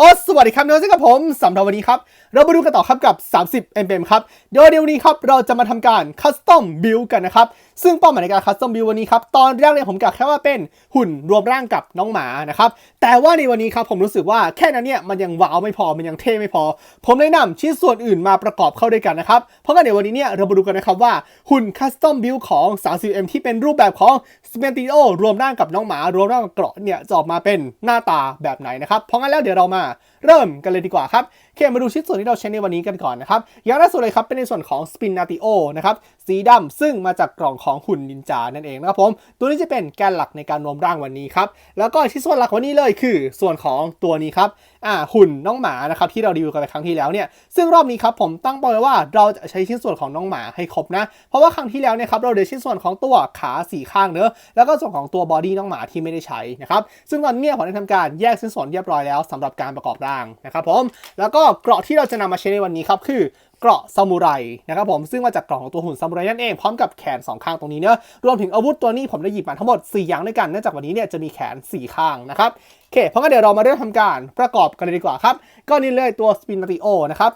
โอ้สวัสดีครับน้องเจ้ากับผมสำหรับวันนี้ครับ เรามาดูกันต่อครับกับ 30 mm ครับ เดี๋ยวเดี๋ยวนี้ครับ เราจะมาทำการคัสตอมบิลกันนะครับ ซึ่งเป้าหมายในการคัสตอมบิลวันนี้ครับตอนแรกเนี่ยผมกะแค่ว่าเป็นหุ่นรวมร่างกับน้องหมานะครับแต่ว่าในวันนี้ครับผมรู้สึกว่าแค่นั้นเนี่ยมันยังว้าวไม่พอมันยังเท่ไม่พอ ผมเลยนำชิ้นส่วนอื่นมาประกอบเข้าด้วยกันนะครับเพราะงั้นในวันนี้เนี่ยเรามาดูกันนะครับว่าหุ่นคัสตอมบิลของ 30M ที่เป็นรูปแบบของสเปนติโอรวมร่างกับน้องหมารวมร่างกับเกราะเนี่ยจะออกมาเป็นหน้าตาแบบไหนนะครับเพราะงั้นแล้วเดี๋ยวเรามาเริ่มกันเลยดีกว่าครับเคมาดูชิ้นส่วนที่เราใช้ในวันนี้กันก่อนนะครับอย่างแรกสุดเลยครับเป็นในส่วนของสปินนาติโอนะครับ สีดำซึ่งมาจากกล่องของหุ่นนินจานั่นเองนะครับผม ตัวนี้จะเป็นแกนหลักในการรวมร่างวันนี้ครับแล้วก็ชิ้นส่วนหลักวันนี้เลยคือ ส่วนของตัวนี้ครับอ่าหุ่นน้องหมานะครับที่เรารีวิวกันไปครั้งที่แล้วเนี่ยซึ่งรอบนี้ครับผมตั้งเป้าไว้ว่าเราจะใช้ชิ้นส่วนของน้องหมาให้ครบนะ เพราะว่าครั้งที่แล้วเนี่ยครับเราเหลือชิ้นส่วนของตัวขาสี่ข้างเนอะแล้วก็ส่วนของตัวบอดี้น้องหมาที่ไม่ได้ใช้นะครับซึ่งตอนนี้ผมได้ทำการแยกชิ้นส่วนเรียบร้อยแล้วสำหรับการประกอบร่างนะครับผมแล้วก็เกราะที่เราจะนำมาใช้ในวันนี้ครับคือ เกราะซามูไรนะครับผมซึ่งมาจากกล่องของตัวหุ่นซามูไรนั่นเองพร้อมกับแขนสองข้างตรงนี้เนอะรวมถึงอาวุธตัวนี้ผมได้หยิบมาทั้งหมด 4 อย่างด้วยกันเนื่องจากวันนี้เนี่ยจะมีแขน 4 ข้างนะครับโอเคเพราะงั้นเดี๋ยวเรามาเริ่มทำการประกอบกันเลยดีกว่าครับก็นี่เลยตัวสปินนาติโอนะครับ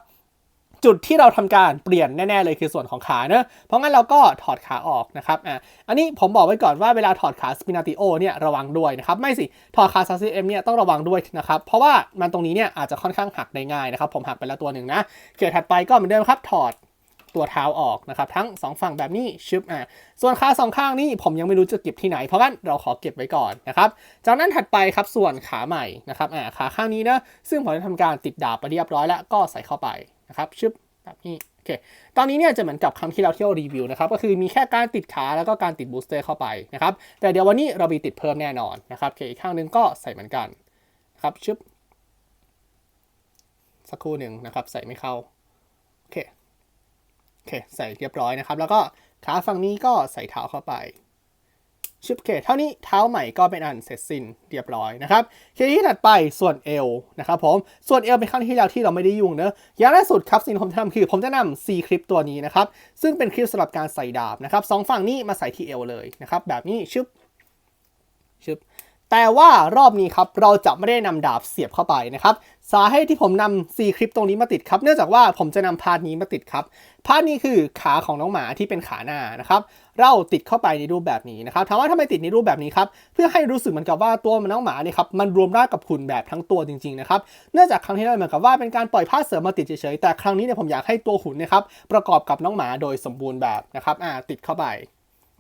จุดที่เราทำการเปลี่ยนแน่ๆเลยคือส่วนของขาเนอะเพราะงั้นเราก็ถอดขาออกนะครับอะอันนี้ผมบอกไว้ก่อนว่าเวลาถอดขาสปินาติโอเนี่ยระวังด้วยนะครับไม่สิถอดขาซาซิเอ็มเนี่ยต้องระวังด้วยนะครับเพราะว่ามันตรงนี้เนี่ยอาจจะค่อนข้างหักได้ง่ายนะครับผมหักไปแล้วตัวหนึ่งนะเกิดถัดไปก็เหมือนเดิมครับถอดตัวเท้าออกนะครับทั้งสองฝั่งแบบนี้ชึบอะส่วนขาสองข้างนี่ผมยังไม่รู้จะเก็บที่ไหน เพราะงั้นเราขอเก็บไว้ก่อนนะครับจากนั้นถัดไปครับส่วนขาใหม่นะครับอ่าขาข้างนี้นะซึ่งผมได้ทำการติดดาบไปเรียบร้อยแล้วก็ใส่เข้าไป นะครับชึบแบบนี้โอเคตอนนี้เนี่ยจะเหมือนกับครั้งที่เราเที่ยวรีวิวนะครับก็คือมีแค่การติดขาแล้วก็การติดบูสเตอร์เข้าไปนะครับแต่เดี๋ยววันนี้เรามีติดเพิ่มแน่นอนนะครับโอเคอีกข้างนึงก็ใส่เหมือนกันนะครับชึบสักครู่หนึ่งนะครับใส่ไม่เข้าโอเคโอเค ใส่เรียบร้อยนะครับ แล้วก็ขาฝั่งนี้ก็ใส่เท้าเข้าไป ชึบโอเคเท่านี้เท้าใหม่ก็เป็นอันเสร็จสิ้นเรียบร้อยนะครับเคที่ถัดไปส่วนเอลนะครับผมส่วนเอลเป็นครั้งที่แล้วที่เราไม่ได้ยุ่งเนอะอย่างล่าสุดครับสิ่งที่ผมจะทำคือผมจะนำ C คลิปตัวนี้นะครับซึ่งเป็นคลิปสำหรับการใส่ดาบนะครับสองฝั่งนี้มาใส่ที่เอลเลยนะครับแบบนี้ชึบชึบ แต่ว่ารอบนี้ครับเราจะไม่ได้นำดาบเสียบเข้าไปนะครับสาเหตุที่ผมนำ C คลิปตรงนี้มาติดครับ เนื่องจากว่าผมจะนำพาร์ทนี้มาติดครับพาร์ทนี้คือขาของน้องหมาที่เป็นขาหน้านะครับเราติดเข้าไปในรูปแบบนี้นะครับถามว่าทำไมติดในรูปแบบนี้ครับเพื่อให้รู้สึกเหมือนกับว่าตัวมันน้องหมาเนี่ยครับมันรวมร่างกับหุ่นแบบทั้งตัวจริงๆนะครับเนื่องจากครั้งที่แล้วเหมือนกับว่าเป็นการปล่อยผ้าเสริมมาติดเฉยๆแต่ครั้งนี้เนี่ยผมอยากให้ตัวหุ่นเนะครับประกอบกับน้องหมาโดยสมบูรณ์แบบนะครับอ่าติดเข้าไป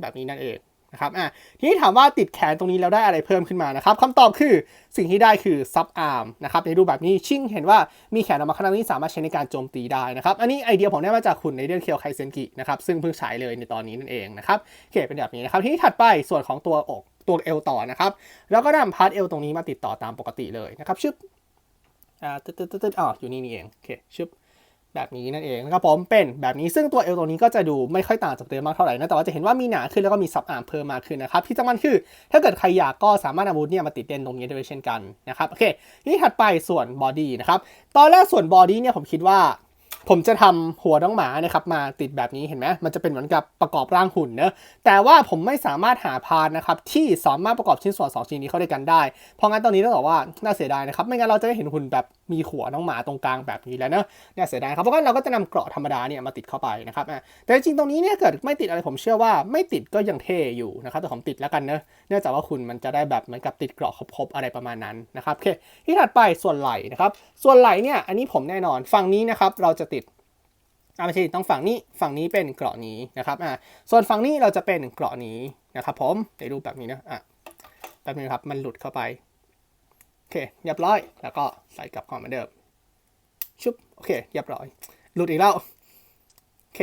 แบบนี้นั่นเอง นะครับอะทีนี้ถามว่าติดแขนตรงนี้แล้วได้อะไรเพิ่มขึ้นมานะครับคำตอบคือสิ่งที่ได้คือซับอาร์มนะครับในรูปแบบนี้ชิ่งเห็นว่ามีแขนออกมาขนาดนี้สามารถใช้ในการโจมตีได้นะครับ อันนี้ไอเดียผมได้มาจากคุณในเรื่องเคียวไคเซนกินะครับซึ่งเพิ่งฉายเลยในตอนนี้นั่นเองนะครับโอเคเป็นแบบนี้นะครับทีนี้ถัดไปส่วนของตัวอกตัวเอวต่อนะครับแล้วก็นำพาร์ทเอวตรงนี้มาติดต่อตามปกติเลยนะครับชึบอ่าตึ๊ดตึ๊ดตึ๊ดตึ๊ดอ๋ออยู่นี่นี่เองโอเคชึบ แบบนี้นั่นเองนะครับผมเป็นแบบนี้ซึ่งตัวเอลตัวนี้ก็จะดูไม่ค่อยต่างจากเดิมมากเท่าไหร่นะแต่ว่าจะเห็นว่ามีหนาขึ้นแล้วก็มีซับอาร์มเพิ่มมากขึ้นนะครับที่สำคัญคือถ้าเกิดใครอยากก็สามารถอาวุธเนี่ยมาติดเด่นตรงนี้ได้เช่นกันนะครับโอเคนี่ถัดไปส่วนบอดี้นะครับตอนแรกส่วนบอดี้เนี่ยผมคิดว่า ผมจะทำหัวน้องหมานะครับมาติดแบบนี้เห็นไหมมันจะเป็นเหมือนกับประกอบร่างหุ่นเนอะแต่ว่าผมไม่สามารถหาพาร์นะครับที่สามารถประกอบชิ้นส่วนสองชิ้นนี้เข้าด้วยกันได้ เพราะงั้นตอนนี้ต้องบอกว่าน่าเสียดายนะครับไม่งั้นเราจะได้เห็นหุ่นแบบมีหัวน้องหมาตรงกลางแบบนี้แล้วเนอะน่าเสียดายครับเพราะงั้นเราก็จะนำเกราะธรรมดาเนี่ยมาติดเข้าไปนะครับแต่จริงตรงนี้เนี่ยเกิดไม่ติดอะไรผมเชื่อว่าไม่ติดก็ยังเท่อยู่นะครับแต่ผมติดแล้วกันเนอะเนื่องจากว่าคุณมันจะได้แบบเหมือนกับติดเกราะครบๆอะไรประมาณนั้นนะครับโอเคที่ถัดไปส่วนไหล่นะครับส่วนไหล่เนี่ยอันนี้ผมแน่นอนฝั่งนี้นะครับเราจะ อ่าไม่ใช่ต้องฝั่งนี้ฝั่งนี้เป็นเกราะนี้นะครับอ่าส่วนฝั่งนี้เราจะเป็นเกราะนี้นะครับผมในรูปแบบนี้นะอะแบบนี้ครับมันหลุดเข้าไปโอเคเรียบร้อย แล้วก็ใส่กลับเข้ามือนเดิมชุบโอเคเรียบร้อย หลุดอีกแล้วโอเค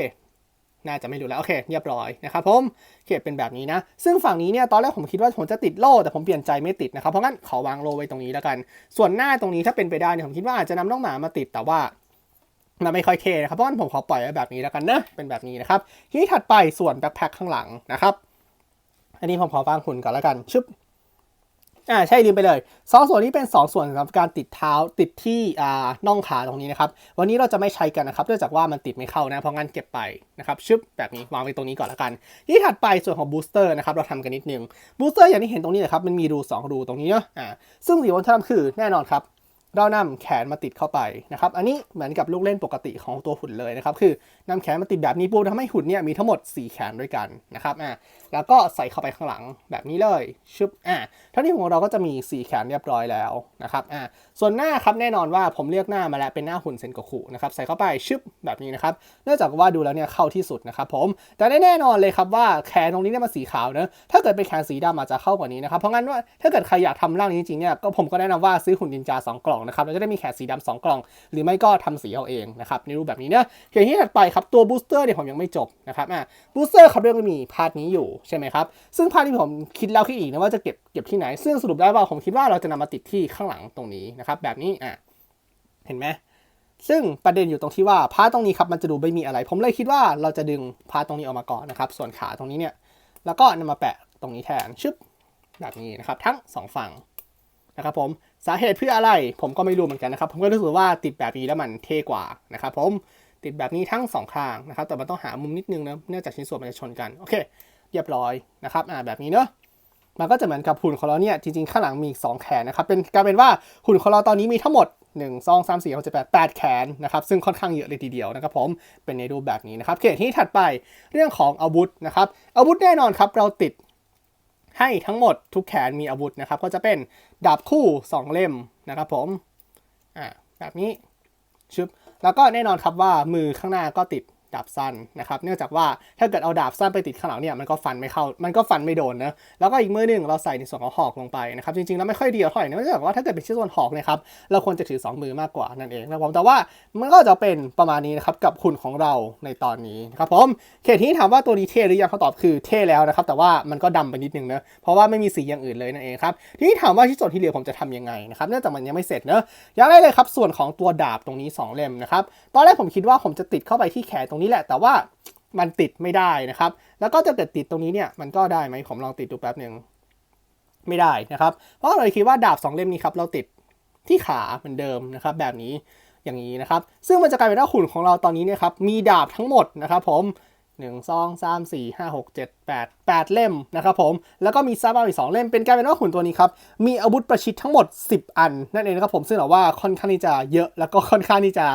น่าจะไม่หลุดแล้วโอเคเรียบร้อยนะครับผมโอเคเป็นแบบนี้นะ ซึ่งฝั่งนี้เนี่ยตอนแรกผมคิดว่าผมจะติดโล่แต่ผมเปลี่ยนใจไม่ติดนะครับเพราะงั้นขอวางโล่ไว้ตรงนี้แล้วกัน ส่วนหน้าตรงนี้ถ้าเป็นไปได้เนี่ยผมคิดว่าอาจจะนำน้องหมามาติดแต่ว่า มันไม่ค่อยเท่นะครับ เพราะงั้นผมขอปล่อยไว้แบบนี้แล้วกันนะ เป็นแบบนี้นะครับ ทีนี้ถัดไปส่วนแบ็คแพ็คข้างหลังนะครับ อันนี้ผมขอวางหุ่นก่อนแล้วกัน ชึบ อ่า ใช่ลืมไปเลยสองส่วนนี้เป็น 2 ส่วนสำหรับการติดเท้าติดที่อ่าน่องขาตรงนี้นะครับ วันนี้เราจะไม่ใช้กันนะครับ เนื่องจากว่ามันติดไม่เข้านะ เพราะงั้นเก็บไปนะครับ ชึบ แบบนี้วางไว้ตรงนี้ก่อนแล้วกัน ที่ถัดไปส่วนของบูสเตอร์นะครับ เราทำกันนิดนึง บูสเตอร์อย่างที่เห็นตรงนี้นะครับ มันมีรู2รูตรงนี้เนาะ อ่า ซึ่งสิ่งที่ผมทำคือแน่นอนครับ เรานำแขนมาติดเข้าไปนะครับ อันนี้เหมือนกับลูกเล่นปกติของตัวหุ่นเลยนะครับ คือนำแขนมาติดแบบนี้ปุ๊บทำให้หุ่นเนี่ยมีทั้งหมด 4 แขนด้วยกันนะครับ อ่า แล้วก็ใส่เข้าไปข้างหลังแบบนี้เลย ชึบ อ่าท่านี้ของเราก็จะมี 4 แขนเรียบร้อยแล้วนะครับ อ่า ส่วนหน้าครับแน่นอนว่าผมเลือกหน้ามาแล้วเป็นหน้าหุ่นเซนโกคุนะครับ ใส่เข้าไปชึบแบบนี้นะครับ เนื่องจากว่าดูแล้วเนี่ยเข้าที่สุดนะครับผม แต่แน่นอนเลยครับว่าแขนตรงนี้เนี่ยมันสีขาวเนะ ถ้าเกิดเป็นแขนสีดำอาจจะเข้ากว่านี้นะครับ เพราะงั้นว่าถ้าเกิดใครอยากทำร่างนี้จริงๆเนี่ย ก็ผมก็แนะนำว่าซื้อหุ่นนินจาสองกล่องนะครับเราจะได้มีแขนสีดำสองกล่อง หรือไม่ก็ทำสีเอาเองนะครับในรูปแบบนี้เนอะอย่างที่ถัดไปครับตัวบูสเตอร์เนี่ยผมยังไม่จบนะครับอะบูสเตอร์ครับเรื่องมีพาร์ทนี้อยู่ใช่ไหมครับซึ่งพาร์ทที่ผมคิดแล้วคิดอีกนะว่าจะเก็บเก็บที่ไหน ซึ่งสรุปได้ว่าผมคิดว่าเราจะนำมาติดที่ข้างหลังตรงนี้นะครับแบบนี้อะเห็นไหมซึ่งประเด็นอยู่ตรงที่ว่าพาร์ทตรงนี้ครับมันจะดูไม่มีอะไร ผมเลยคิดว่าเราจะดึงพาร์ทตรงนี้ออกมาก่อนนะครับ ส่วนขาตรงนี้เนี่ย แล้วก็นำมาแปะตรงนี้แทนชึบแบบนี้นะครับ ทั้งสองฝั่ง นะครับผมสาเหตุเพื่ออะไรผมก็ไม่รู้เหมือนกันนะครับ ผมก็รู้สึกว่าติดแบบนี้แล้วมันเท่กว่านะครับผมติดแบบนี้ทั้งสองข้างนะครับ แต่มันต้องหามุมนิดนึงนะเนื่องจากชิ้นส่วนมันจะชนกันโอเคเรียบร้อยนะครับอ่าแบบนี้เนอะมันก็จะเหมือนกับหุ่นของเราเนี่ยจริงๆข้างหลังมีอีกสองแขนนะครับเป็นกลายเป็นว่าหุ่นของเราตอนนี้มีทั้งหมด1 2 3 4 6 7 8 8 แขนนะครับซึ่งค่อนข้างเยอะเลยทีเดียวนะครับผมเป็นในรูปแบบนี้นะครับโอเคที่ถัดไปเรื่องของอาวุธนะครับอาวุธแน่นอนครับเราติด ให้ทั้งหมดทุกแขนมีอาวุธนะครับ ก็จะเป็นดาบคู่ 2 เล่มนะครับผมอ่าแบบนี้ชึบแล้วก็แน่นอนครับว่ามือข้างหน้าก็ติด ดาบสั้นนะครับเนื่องจากว่าถ้าเกิดเอาดาบสั้นไปติดข้างหลังเนี่ยมันก็ฟันไม่เข้ามันก็ฟันไม่โดนนะแล้วก็อีกมือหนึ่งเราใส่ในส่วนของหอกลงไปนะครับจริงๆแล้วไม่ค่อยดีเท่าไหร่นะเนื่องจากว่าถ้าเกิดเป็นชิ้นส่วนหอกนะครับเราควรจะถือ 2 มือมากกว่านั่นเองนะครับผมแต่ว่ามันก็จะเป็นประมาณนี้นะครับกับหุ่นของเราในตอนนี้นะครับผมเขตที่ถามว่าตัวนี้เท่หรือยังคำตอบคือเท่แล้วนะครับแต่ว่ามันก็ดำไปนิดนึงนะเพราะว่าไม่มีสีอย่างอื่นเลยนั่นเองครับทีนี้ถามว่าชิ้นส่วนที่เหลือผมจะทำยังไงนะครับเนื่องจากมันยังไม่เสร็จเนอะอย่างแรกเลยครับส่วนของตัวดาบตรงนี้ 2 เล่มนะครับตอนแรกผมคิดว่าผมจะติดเข้าไปที่แขนตรงนี้แหละ แต่ว่ามันติดไม่ได้นะครับ แล้วก็จะเกิดติดตรงนี้เนี่ยมันก็ได้ไหมผมลองติดดูแป๊บหนึ่งไม่ได้นะครับ เพราะเราคิดว่าดาบ 2 เล่มนี้ครับเราติดที่ขาเหมือนเดิมนะครับ แบบนี้อย่างนี้นะครับ ซึ่งมันจะกลายเป็นว่าหุ่นของเราตอนนี้เนี่ยครับมีดาบทั้งหมดนะครับ ผม 1 2 3 4 5 6 7 8 8 เล่มนะครับผม แล้วก็มีซับอาอีก 2 เล่ม เป็นกลายเป็นว่าหุ่นตัวนี้ครับ มีอาวุธประชิดทั้งหมด 10 อัน นั่นเองนะครับผม ซึ่งเราว่าค่อนข้างที่จะเยอะแล้วก็ค่อนข้างที่จะ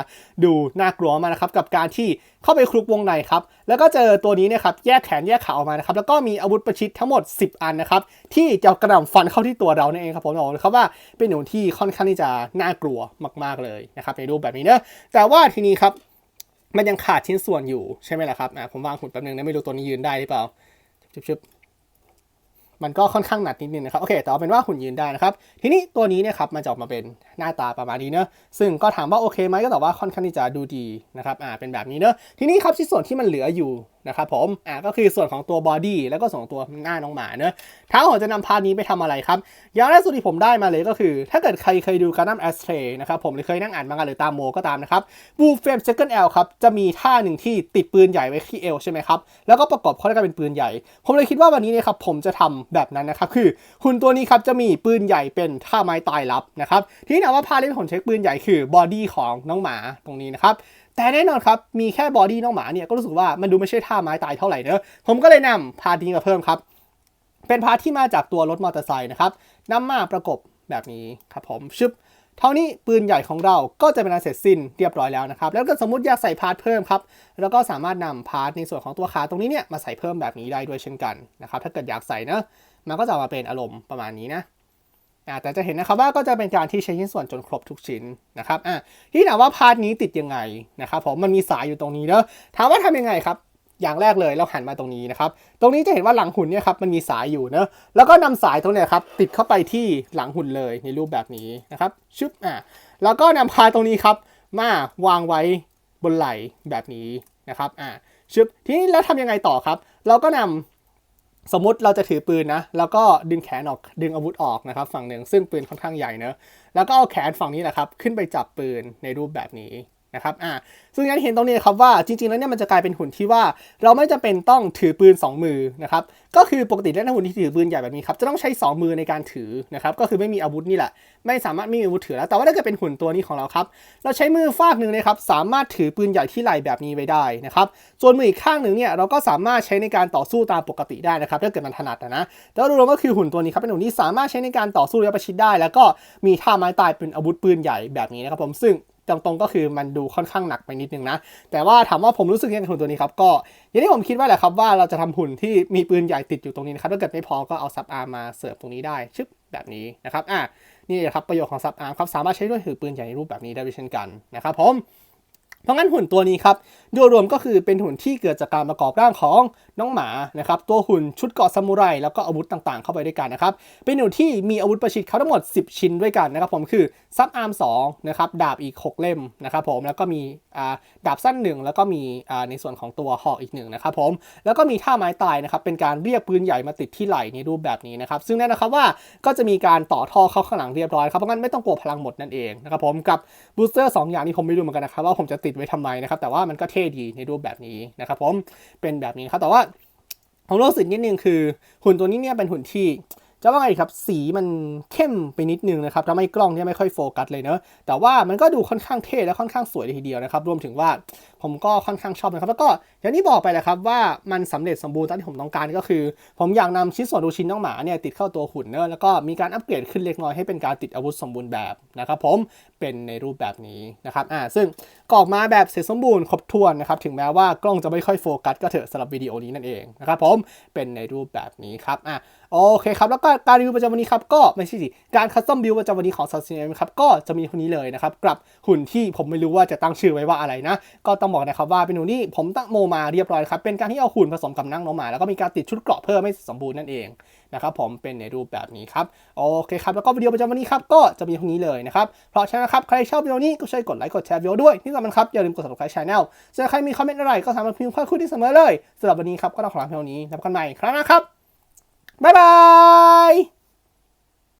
ดูน่ากลัวมากนะครับ กับการที่เข้าไปคลุกวงในครับ แล้วก็เจอตัวนี้เนะครับ แยกแขนแยกขาออกมานะครับ แล้วก็มีอาวุธประชิดทั้งหมด 10 อันนะครับ ที่จะกระหน่ำฟันเข้าที่ตัวเรานั่นเองครับผมบอกเลยครับว่าเป็นหนูที่ค่อนข้างที่จะน่ากลัวมาก ๆเลยนะครับในรูปแบบนี้เนอะแต่ว่าทีนี้ครับ มันยังขาดชิ้นส่วนอยู่ใช่ไหมล่ะครับอะผมวางหุ่นแป๊บนึงนะไม่รู้ตัวนี้ยืนได้หรือเปล่าชึบๆมันก็ค่อนข้างหนักนิดนึงนะครับโอเคแต่เอาเป็นว่าหุ่นยืนได้นะครับ ทีนี้ตัวนี้เนี่ยครับมันจะออกมาเป็นหน้าตาประมาณนี้เนอะซึ่งก็ถามว่าโอเคไหมก็ตอบว่าค่อนข้างที่จะดูดีนะครับอ่าเป็นแบบนี้เนอะทีนี้ครับชิ้นส่วนที่มันเหลืออยู่ นะครับผม อ่าก็คือส่วนของตัวบอดี้แล้วก็ส่วนของตัวหน้าน้องหมาเนอะท้าผมจะนำพาร์ทนี้ไปทำอะไรครับ อย่างแรกสุดที่ผมได้มาเลยก็คือ ถ้าเกิดใครเคยดูการ์นัมแอสเทรนะครับผมหรือเคยนั่งอ่านมังงะหรือตามโมก็ตามนะครับบูเฟมเซคันด์เอลครับ จะมีท่าหนึ่งที่ติดปืนใหญ่ไว้ที่เอวใช่ไหมครับ แล้วก็ประกอบเข้าด้วยกันเป็นปืนใหญ่ ผมเลยคิดว่าวันนี้เนี่ยครับผมจะทำแบบนั้นนะครับ คือหุ่นตัวนี้ครับจะมีปืนใหญ่เป็นท่าไม้ตายลับนะครับ ทีนี้ถามว่าพาเล่นผมเช็คปืนใหญ่คือบอดี้ของน้องหมาตรงนี้นะครับ แต่แน่นอนครับ มีแค่บอดี้น้องหมาเนี่ยก็รู้สึกว่ามันดูไม่ใช่ท่าไม้ตายเท่าไหร่เนอะผมก็เลยนำพาร์ทนี้มาเพิ่มครับ เป็นพาร์ทที่มาจากตัวรถมอเตอร์ไซค์นะครับนำมาประกบแบบนี้ครับผมชึบเท่านี้ปืนใหญ่ของเราก็จะเป็นอันเสร็จสิ้นเรียบร้อยแล้วนะครับ แล้วก็สมมติอยากใส่พาร์ทเพิ่มครับ แล้วก็สามารถนำพาร์ทในส่วนของตัวขาตรงนี้เนี่ยมาใส่เพิ่มแบบนี้ได้ด้วยเช่นกันนะครับ ถ้าเกิดอยากใส่นะมันก็จะมาเป็นอารมณ์ประมาณนี้นะ แต่จะเห็นนะครับว่าก็จะเป็นการที่ใช้ชิ้นส่วนจนครบทุกชิ้นนะครับอ่าที่ถามว่าพาร์ทนี้ติดยังไงนะครับผมมันมีสายอยู่ตรงนี้เนอะถามว่าทำยังไงครับ อย่างแรกเลยเราหันมาตรงนี้นะครับ ตรงนี้จะเห็นว่าหลังหุ่นเนี่ยครับมันมีสายอยู่เนอะแล้วก็นำสายตรงเนี้ยครับติดเข้าไปที่หลังหุ่นเลยในรูปแบบนี้นะครับชึบอ่าแล้วก็นำพาตรงนี้ครับมาวางไว้บนไหล่แบบนี้นะครับอ่าชึบทีนี้แล้วทำยังไงต่อครับ เราก็นำ สมมติเราจะถือปืนนะ แล้วก็ดึงแขนออกดึงอาวุธออกนะครับ ฝั่งหนึ่งซึ่งปืนค่อนข้างใหญ่เนอะแล้วก็เอาแขนฝั่งนี้แหละครับ ขึ้นไปจับปืนในรูปแบบนี้ นะครับอ่าซึ่งอย่างที่เห็นตรงนี้ครับว่าจริงๆแล้วเนี่ยมันจะกลายเป็นหุ่นที่ว่าเราไม่จำเป็นต้องถือปืน 2 มือนะครับก็คือปกติแล้วหุ่นที่ถือปืนใหญ่แบบนี้ครับจะต้องใช้ 2 มือในการถือนะครับก็คือไม่มีอาวุธนี่แหละ ไม่สามารถไม่มีอาวุธถือแล้วแต่ว่าถ้าเกิดเป็นหุ่นตัวนี้ของเราครับเราใช้มือฟากหนึ่งนะครับสามารถถือปืนใหญ่ที่ไหล่แบบนี้ไว้ได้นะครับส่วนมืออีกข้างหนึ่งเนี่ยเราก็สามารถใช้ในการต่อสู้ตามปกติได้นะครับถ้าเกิดมันถนัดนะแต่ว่าโดยรวมก็คือหุ่นตัวนี้ครับเป็นหุ่นที่สามารถใช้ในการต่อสู้ระยะประชิดได้ แล้วก็มีท่าไม้ตายเป็นอาวุธปืนใหญ่แบบนี้นะครับผมซึ่ง ตรงๆก็คือมันดูค่อนข้างหนักไปนิดนึงนะ แต่ว่าถามว่าผมรู้สึกยังไงกับหุ่นตัวนี้ครับ ก็อย่างที่ผมคิดว่าแหละครับว่าเราจะทำหุ่นที่มีปืนใหญ่ติดอยู่ตรงนี้นะครับ ถ้าเกิดไม่พอก็เอาซับอาร์มมาเสิร์ฟตรงนี้ได้ชึบแบบนี้นะครับ อะนี่แหละครับประโยชน์ของซับอาร์มครับ สามารถใช้ด้วยถือปืนใหญ่ในรูปแบบนี้ได้ด้วยเช่นกันนะครับผม เพราะงั้นหุ่นตัวนี้ครับโดยรวมก็คือเป็นหุ่นที่เกิดจากการประกอบร่างของน้องหมานะครับตัวหุ่นชุดเกราะซามูไรแล้วก็อาวุธต่างๆ เข้าไปด้วยกันนะครับเป็นหุ่นที่มีอาวุธประชิดเขาทั้งหมด 10 ชิ้นด้วยกันนะครับผมคือซับอาร์ม2นะครับดาบอีก 6 เล่มนะครับผมแล้วก็มีดาบสั้นหนึ่งแล้วก็มีในส่วนของตัวหอกอีกหนึ่งนะครับผมแล้วก็มีท่าไม้ตายนะครับเป็นการเรียกปืนใหญ่มาติดที่ไหล่ในรูปแบบนี้นะครับซึ่งแน่นะครับว่าก็จะมีการต่อท่อเข้าข้างหลังเรียบร้อยครับเพราะงั้นไม่ต้องกลัวพลังหมดนั่นเองนะครับผมกับบูสเตอร์2อย่างนี้ผมไม่รู้เหมือนกันนะครับว่าผมจะติดไว้ทำไมนะครับ แต่ว่ามันก็เท่ดีในรูปแบบนี้นะครับผมเป็นแบบนี้ครับแต่ว่าผมรู้สึกนิดนึงคือ หุ่นตัวนี้เนี่ยเป็นหุ่นที่ จะว่าไงครับสีมันเข้มไปนิดนึงนะครับทำให้กล้องเนี่ยไม่ค่อยโฟกัสเลยเนอะแต่ว่ามันก็ดูค่อนข้างเท่และค่อนข้างสวยเลยทีเดียวนะครับรวมถึงว่าผมก็ค่อนข้างชอบนะครับ แล้วก็อย่างที่บอกไปแหละครับว่ามันสำเร็จสมบูรณ์ตามที่ผมต้องการก็คือ ผมอยากนำชิ้นส่วนดูชิ้นน้องหมาเนี่ยติดเข้าตัวหุ่นเนอะแล้วก็มีการอัปเกรดขึ้นเล็กน้อยให้เป็นการติดอาวุธสมบูรณ์แบบนะครับผมเป็นในรูปแบบนี้นะครับอ่าซึ่งก็ออกมาแบบเสร็จสมบูรณ์ครบถ้วนนะครับถึงแม้ว่ากล้องจะไม่ค่อยโฟกัสก็เถอะสำหรับวิดีโอนี้นั่นเองนะครับผมเป็นในรูปแบบนี้ครับอะ โอเคครับ แล้วก็การรีวิวประจำวันนี้ครับก็ไม่ใช่สิ การคัสตอมบิวประจำวันนี้ของซัสเซนครับก็จะมีคนนี้เลยนะครับกับหุ่นที่ผมไม่รู้ว่าจะตั้งชื่อไว้ว่าอะไรนะ ก็ต้องบอกนะครับว่าเป็นหุ่นที่ผมตั้งโมมาเรียบร้อยครับเป็นการที่เอาหุ่นผสมกับนั่งน้องหมา แล้วก็มีการติดชุดเกราะเพิ่มให้สมบูรณ์นั่นเองนะครับผมเป็นในรูปแบบนี้ครับโอเคครับแล้วก็วิดีโอประจำวันนี้ครับก็จะมีตรงนี้เลยนะครับเพราะฉะนั้นครับใครชอบวิดีโอนี้ก็ช่วยกดไลค์กดแชร์วิดีโอด้วยที่สำคัญครับอย่าลืมกด subscribe channel ส่วนใครมีคอมเมนต์อะไรก็สามารถพิมพ์ข้อคุยที่เสมอเลยสำหรับวันนี้ครับก็ต้องขอลาเพียงนี้แล้วกันใหม่ครั้งหน้าครับ บ๊ายบาย